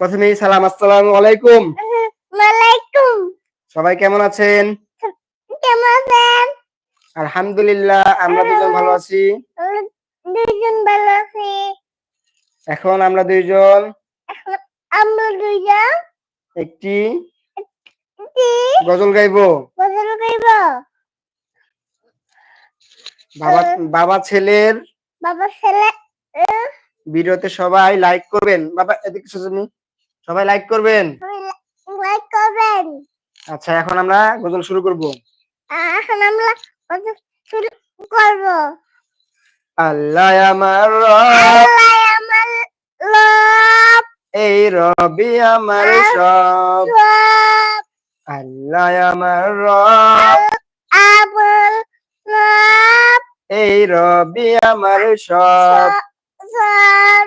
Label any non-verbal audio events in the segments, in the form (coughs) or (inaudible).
প্রথমেই সালাম আসসালামু আলাইকুম। ওয়ালাইকুম। সবাই কেমন আছেন? কেমন আছেন? আলহামদুলিল্লাহ আমরা দুজন ভালো আছি। দুইজন ভালো আছি। এখন আমরা দুইজন। আমরা দুইজন। একটি গজল গাইবো। গোসল করব বাবা বাবা ছেলের বাবা ছেলে ভিডিওতে সবাই লাইক করবেন। বাবা এদিকে সুজনি। সবাই লাইক করবেন? লাইক করবেন। আচ্ছা এখন আমরা গজল শুরু করব। এখন আমরা গোসল শুরু করব। আল্লাহ আমার রব। আল্লাহ আমার লব এই রবি আমার সব। আল্লাহ আমার রব। আমার লব এই রবি আমার সব সব।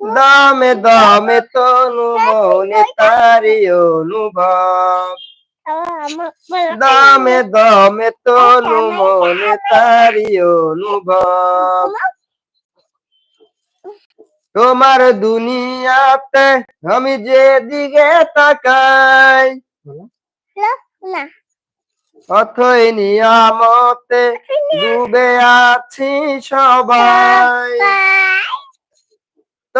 দমে দমে তনু মনে তারি অনুভব। দমে দমে তনু মনে তারি অনুভব। তোমার দুনিয়াতে আমি যে দিকে তাকাই, অথই নিয়ামতে ডুবে আছি সবাই।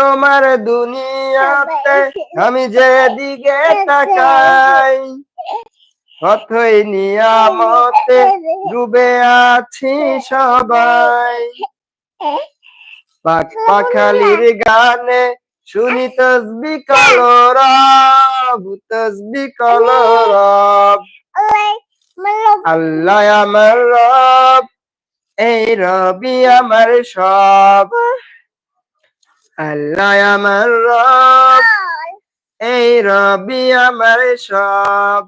তোমার দুনিয়াতে (laughs) আমি যে দিকে তাকাই অথই নিয়ামতে ডুবে আছি সবাই। পাখ পাখালির গানে শুনি তসবি কলরব তসবি কলরব আল্লাহ আমার রব এই রবি আমার সব। আল্লাহ আমার রব। এই রবি আমার সব।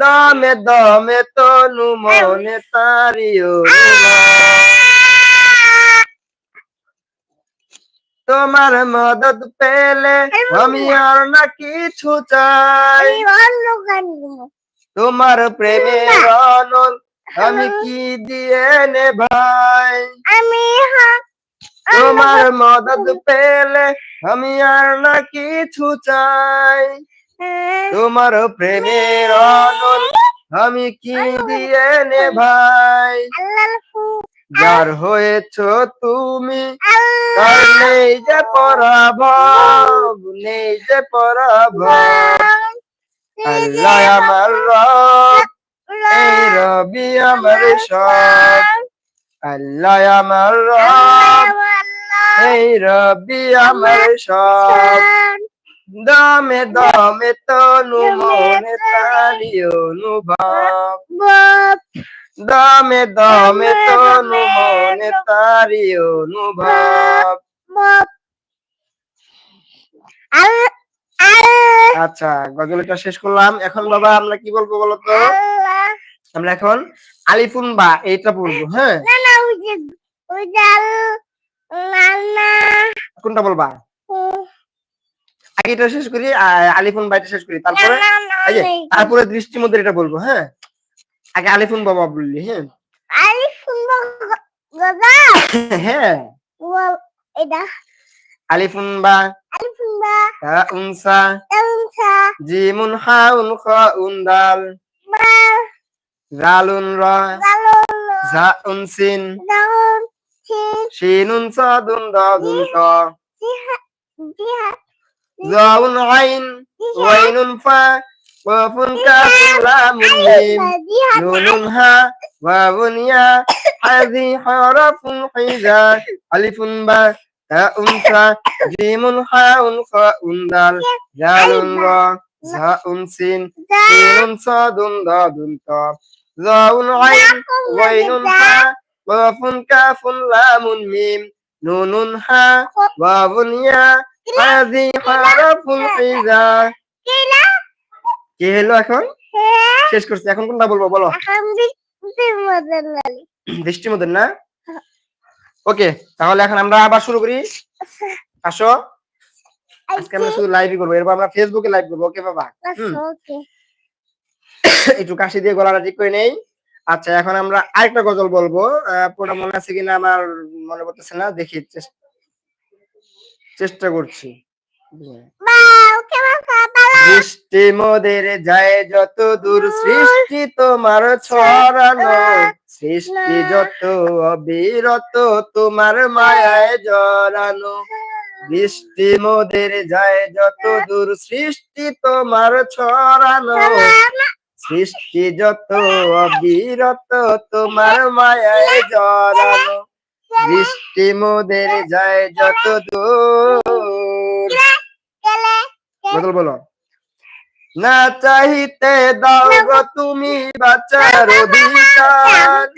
দমে দমে। তনু মনে তারি তোমার মদত পেলে আমি আর না কিছু চাই। তোমার প্রেমের অনল আমি কি দিয়ে নে ভাই আমি হা- তোমার মদত পেলে আমি আর না কিছু চাই। তোমার প্রেমের অনল আমি কি দিয়ে নে ভাই যার হয়েছ তুমি তার নেই যে পরাভব নেই যে পরাভব। আল্লাহ আমার রব এই রবি আমার সব। আল্লাহ আমার রব এই রবি আমার সব। দমে দমে তনু মনে তারি অনুভব। দমে দমে তনু মনে তারি অনুভব। আচ্ছা গজলটা শেষ করলাম। এখন বাবা আমরা কি বলব বলতো আমরা এখন আলিফুন বা এইটা পড়ব হ্যাঁ? কোনটা বলবা? আগে এটা শেষ করি আলিফুন বাইটা শেষ করি তারপরে তারপরে দৃষ্টি মধ্যে এটা বলব হ্যাঁ? আগে আলিফুন বাবা বললি হ্যাঁ? (laughs) হ্যাঁ। এটা? আলিফুন বা তা উনসা। এলসা জিমুন হাউন খাউন দাল। বা? জালুন রা। উনসিন শিনুন সাদুন দাদুন শ জাউন আইন ওয়াইনুন ফা ওয়াফুন কাফুন লামুন মিম নুনুন হা ওয়াবুন ইয়া হাযি হরফুন হিজা আলিফুন বা তাউন সা জিমুন হাউন খাউন দাল জালুন রা জাউন সিন সিনুন সাদুন দাদুন তা জাউন আইন ওয়াইনুন ফা কফুন কাফুন লামুন মিম নুনুন হা ওয়াবুন ইয়া হাজি হারাফুল ইজা কি হলো এখন? শেষ করছি। এখন কোনটা বলব বলো? বৃষ্টির মধ্যে না? ওকে তাহলে এখন আমরা আবার শুরু করি। আসো। আজকে আমরা শুধু লাইভই করব। এরপর আমরা ফেসবুকে লাইভ করব। ওকে বাবা? (coughs) একটু কাশি দিয়ে গলাটা ঠিক করে নেই। আচ্ছা এখন আমরা আরেকটা গজল বলব। পুরোটা মনে আছে কিনা আমার মনে পড়তেছে না, দেখি চেষ্টা করছি। বৃষ্টি মোদের যায় যত দূর, সৃষ্টি তোমার ছড়ানো, সৃষ্টি যত অবিরত, তোমার মায়ায় জড়ানো। বৃষ্টি মোদের যায় যত দূর, সৃষ্টি তোমার ছড়ানো। সৃষ্টি যত অবিরত, তোমার মায়ায় জড়ানো। বৃষ্টি মোদের যায় যত দূর। বদল বলো। না চাহিতে দাও গো তুমি বাঁচার অধিকার।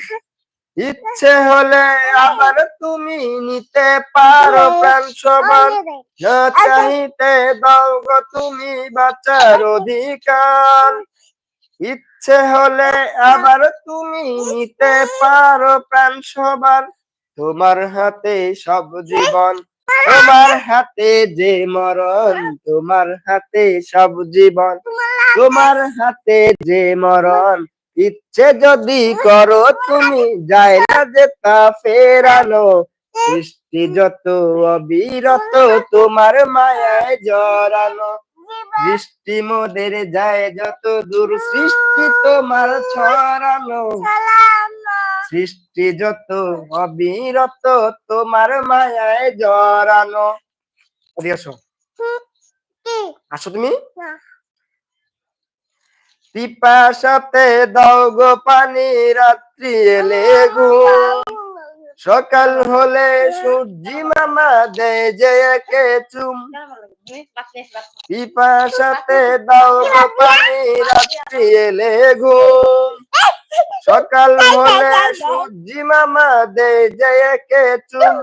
ইচ্ছে হলে আবার তুমি নিতে পারো প্রাণ সবার না চাহিতে দাও গো তুমি বাঁচার অধিকার। ইচ্ছে হলে আবার তুমি নিতে পারো প্রাণ সবার। তোমার হাতে সব জীবন, তোমার হাতে যে মরণ, তোমার হাতে সব জীবন, তোমার হাতে যে মরণ। ইচ্ছে যদি করো তুমি, যায় না যে তা ফেরানো। সৃষ্টি যত অবিরত, তোমার মায়ায় জড়ানো। বৃষ্টি মোদের যায় যত দূর সৃষ্টি তোমার ছড়ানো। সৃষ্টি যত অবিরত তোমার মায়ায় জড়ানো। আসো। আসো তুমি। পিপাসাতে দাও গো পানি রাত্রি এলে ঘুম। সকাল হলে সূর্যি মামা দেয় যে একে চুম। পিপাসাতে দাও পানি, রাত্রি এলে ঘুম। সকাল হলে সূর্যি মামা দেয় যে একে চুম।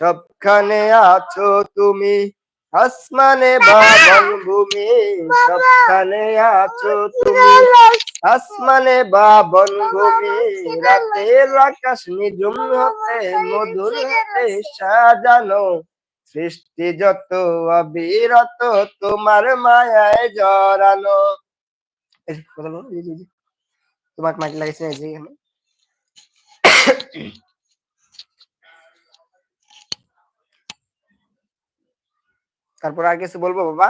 সবখানে আছো তুমি। আসমানে বাবন ভূমি সবখানে আছো তুমি। আসমানে বাবন ভূমি রাতের আকাশ নিঝুম হতে মধুর হতে সাজানো। সৃষ্টি যত অবিরত তোমার মায়ায় জড়ানো। তোমাকে এই যে এখানে। তারপর আর কিছু বলব, বাবা?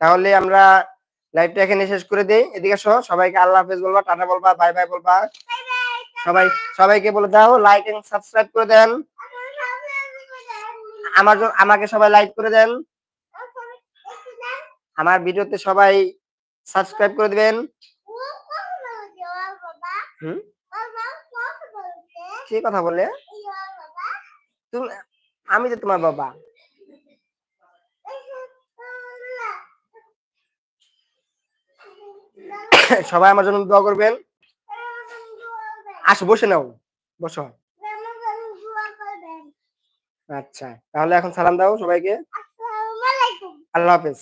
তাহলে আমরা লাইভটা এখানে শেষ করে দেই। এদিকে সহ সবাইকে আল্লাহ হাফেজ বলবা, টাটা বলবা বাই বাই বলবা। সবাই, সবাইকে বলে দাও লাইক এন্ড সাবস্ক্রাইব করে দেন। আমার আমাকে সবাই লাইক করে দেন। আমার ভিডিওতে সবাই সাবস্ক্রাইব করে দিবেন। হুম? কি কথা বলে তুমি, আমি তো তোমার বাবা। সবাই আমার জন্য দোয়া করবেন। আসো বসে নাও বসো। আচ্ছা তাহলে এখন সালাম দাও সবাইকে। আল্লাহ হাফেজ।